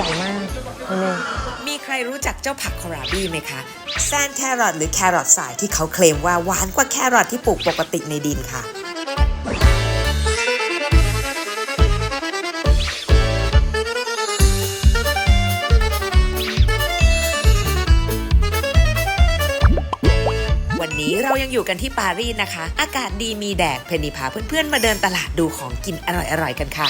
ใหญ่มากมีใครรู้จักเจ้าผักคอราบี้ไหมคะแซนแครอทหรือแครอทสายที่เขาเคลมว่าหวานกว่าแครอทที่ปลูกปกติในดินค่ะวันนี้เรายังอยู่กันที่ปารีสนะคะ อากาศดีมีแดดเพนนีพาเพื่อนๆ มาเดินตลาดดูของกินอร่อยๆ กันค่ะ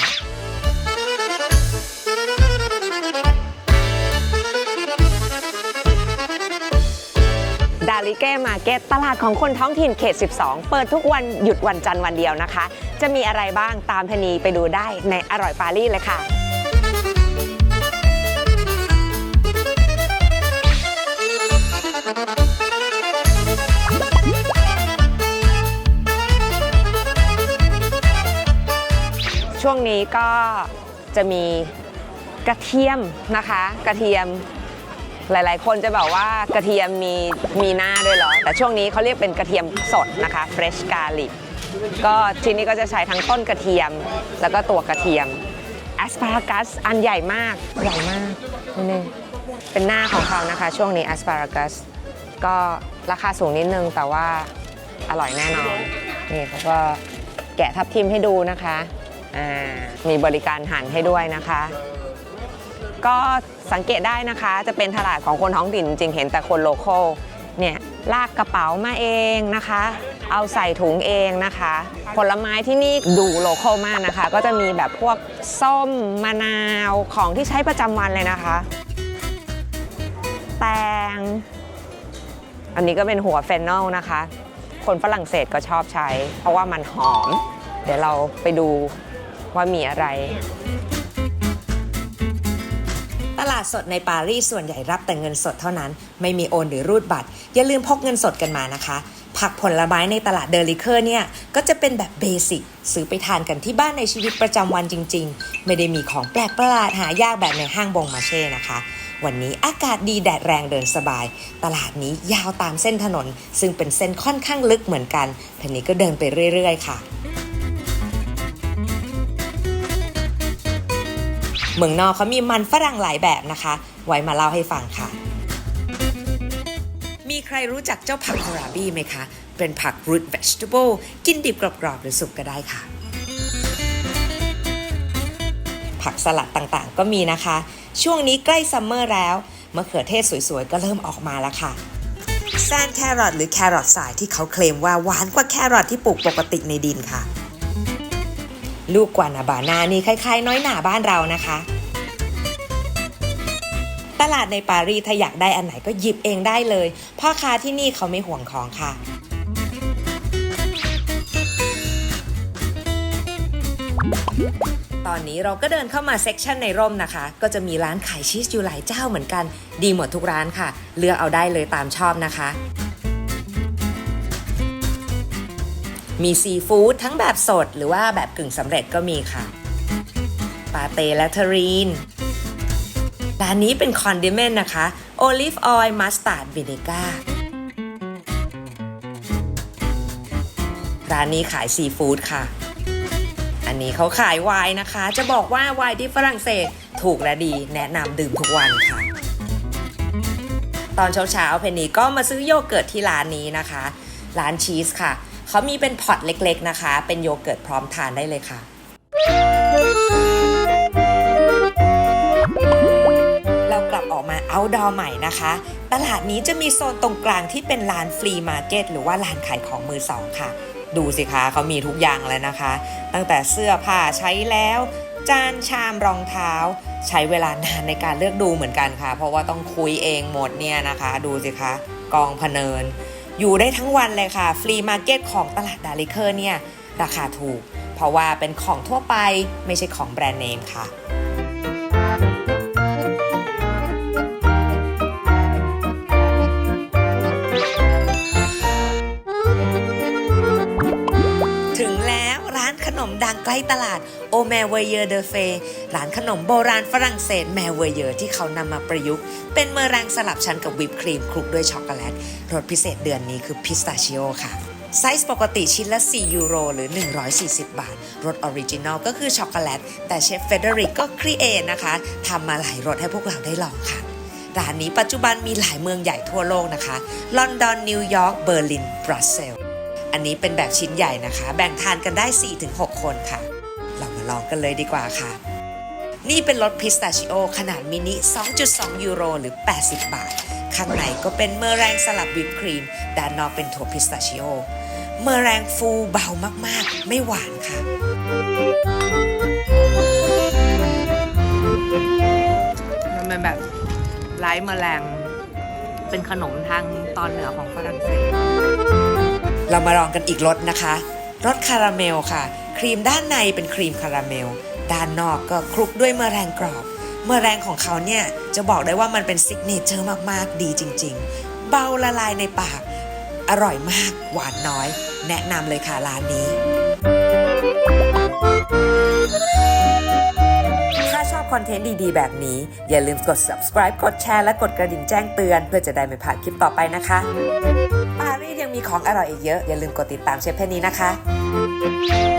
ดาลิเก้มาร์เก็ตตลาดของคนท้องถิ่นเขต 12 เปิดทุกวันหยุดวันจันทร์วันเดียวนะคะ จะมีอะไรบ้างตามพนีไปดูได้ในอร่อยปารีสเลยค่ะช่วงนี้ก็จะมีกระเทียมนะคะ กระเทียม หลาย ๆ คนจะบอกว่ากระเทียมมีมีหน้าด้วยเหรอ แต่ช่วงนี้เขาเรียกเป็นกระเทียมสดนะคะ fresh garlic ก็ที่นี้ก็จะใช้ทั้งต้นกระเทียม แล้วก็ตัวกระเทียม asparagus อันใหญ่มาก ใหญ่มากนี่เป็นหน้าของเขานะคะ ช่วงนี้ asparagus ก็ราคาสูงนิดนึงแต่ว่าอร่อยแน่นอน นี่เขาก็แกะทับทิมให้ดูนะคะ อ่า มีบริการหั่นให้ด้วยนะคะ ก็สังเกตได้นะคะจะเป็นตลาดของคนท้องถิ่นจริงเห็นแต่คนโลเคอลเนี่ยลากกระเป๋ามาเองนะคะ เอาใส่ถุงเองนะคะ ผลไม้ที่นี่ดูโลเคอลมากนะคะ ก็จะมีแบบพวกส้มมะนาวของที่ใช้ประจำวันเลยนะคะ แตง อันนี้ก็เป็นหัวเฟนนอลนะคะ คนฝรั่งเศสก็ชอบใช้ เพราะว่ามันหอม เดี๋ยวเราไปดูว่ามีอะไร ตลาดสดในปารีสส่วนใหญ่รับแต่เงินสดเท่านั้น ไม่มีโอนหรือรูดบัตร อย่าลืมพกเงินสดกันมานะคะ ผักผลไม้ในตลาดเดลิเคอร์เนี่ย ก็จะเป็นแบบเบสิกซื้อไปทานกันที่บ้านในชีวิตประจำวันจริง ๆ ไม่ได้มีของแปลกประหลาดหายากแบบในห้างบงมาเช่นะคะวันนี้อากาศดีแดดแรงเดินสบาย ตลาดนี้ยาวตามเส้นถนน ซึ่งเป็นเส้นค่อนข้างลึกเหมือนกันเพนนี้ก็เดินไปเรื่อย ๆ ค่ะ เมืองนอกเขามีมันฝรั่งหลายแบบนะคะ ไว้มาเล่าให้ฟังค่ะ มีใครรู้จักเจ้าผักโคราบี้ไหมคะ เป็นผัก root vegetable กินดิบกรอบๆหรือสุกก็ได้ค่ะ ผักสลัดต่างๆ ก็มีนะคะ ช่วงนี้ใกล้ซัมเมอร์แล้วมะเขือเทศสวยๆ ก็เริ่มออกมาแล้วค่ะแซนแครอทหรือแครอทสายที่เขาเคลมว่าหวานกว่าแครอทที่ปลูกปกติในดินค่ะ ลูกกวานาบานานี่คล้ายๆ น้อยหนาบ้านเรานะคะ ตลาดในปารีสถ้าอยากได้อันไหนก็หยิบเองได้เลย พ่อค้าที่นี่เขาไม่ห่วงของค่ะตอนนี้เราก็เดินเข้ามาเซ็กชันในร่มนะคะ ก็จะมีร้านขายชีสอยู่หลายเจ้าเหมือนกัน ดีหมดทุกร้านค่ะ เลือกเอาได้เลยตามชอบนะคะ มีซีฟู้ดทั้งแบบสด หรือว่าแบบกึ่งสำเร็จก็มีค่ะ ปาเต้และเทอรีนร้านนี้เป็นคอนดิเมนต์นะคะ โอลิฟออยล์มัสตาร์ดวินิก้าร้านนี้ขายซีฟู้ดค่ะ อันนี้เขาขายไวน์นะคะ จะบอกว่าไวน์ที่ฝรั่งเศสถูกและดีแนะนำดื่มทุกวันค่ะ ตอนเช้าๆเพนนีก็มาซื้อโยเกิร์ตที่ร้านนี้นะคะ ร้านชีสค่ะ เขามีเป็นพอตเล็กๆนะคะ เป็นโยเกิร์ตพร้อมทานได้เลยค่ะเรากลับออกมาเอาดอใหม่นะคะ ตลาดนี้จะมีโซนตรงกลางที่เป็นลานฟรีมาร์เก็ตหรือว่าลานขายของมือสองค่ะ ดูสิคะเขามีทุกอย่างเลยนะคะ ตั้งแต่เสื้อผ้าใช้แล้ว จานชามรองเท้า ใช้เวลานานในการเลือกดูเหมือนกันค่ะ เพราะว่าต้องคุยเองหมดเนี่ยนะคะ ดูสิคะกองพเนิน อยู่ได้ทั้งวันเลยค่ะ ฟรีมาร์เก็ตของตลาดดาริเคอร์เนี่ย ราคาถูก เพราะว่าเป็นของทั่วไปไม่ใช่ของแบรนด์เนมค่ะ ดังใกล้ตลาดโอแมเวเยอร์เดเฟร้านขนมโบราณฝรั่งเศสแมเวเยอร์ที่เขานำมาประยุกต์ เป็นเมอแรงสลับชั้นกับวิปครีมคลุกด้วยช็อกโกแลตรสพิเศษเดือนนี้คือพิสตาชิโอค่ะไซส์ปกติชิ้นละ 4 ยูโร หรือ 140 บาท รสออริจินอลก็คือช็อกโกแลต แต่เชฟเฟเดริกก็ครีเอทนะคะ ทำมาหลายรสให้พวกเราได้ลองค่ะ ร้านนี้ปัจจุบันมีหลายเมืองใหญ่ทั่วโลกนะคะ ลอนดอน นิวยอร์ก เบอร์ลิน บรัสเซล อันนี้เป็นแบบชิ้นใหญ่นะคะ แบ่งทานกันได้ 4-6 คนค่ะ เรามาลองกันเลยดีกว่าค่ะ นี่เป็นรสพิสตาชิโอขนาดมินิ 2.2 ยูโรหรือ 80 บาท ข้างในก็เป็นเมอแรงสลับวิปครีม ด้านนอกเป็นถั่วพิสตาชิโอ เมอแรงฟูเบามากๆ ไม่หวานค่ะมันเป็นแบบไร้แมลงเป็นขนมทางตอนเหนือของฝรั่งเศส เรามาลองกันอีกรสนะคะรสคาราเมลค่ะ ครีมด้านในเป็นครีมคาราเมล ด้านนอกก็คลุกด้วยเมอแรงกรอบ เมอแรงของเขาเนี่ยจะบอกได้ว่ามันเป็นซิกเนเจอร์มากๆ ดีจริง ๆ เบาละลายในปาก อร่อยมาก หวานน้อย แนะนำเลยค่ะร้านนี้ ถ้าชอบคอนเทนต์ดีๆ แบบนี้ อย่าลืมกด subscribe กดแชร์และกดกระดิ่งแจ้งเตือน เพื่อจะได้ไม่พลาดคลิปต่อไปนะคะ ยังมีของอร่อยอีกเยอะ อย่าลืมกดติดตามเชฟเพนนี้นะคะ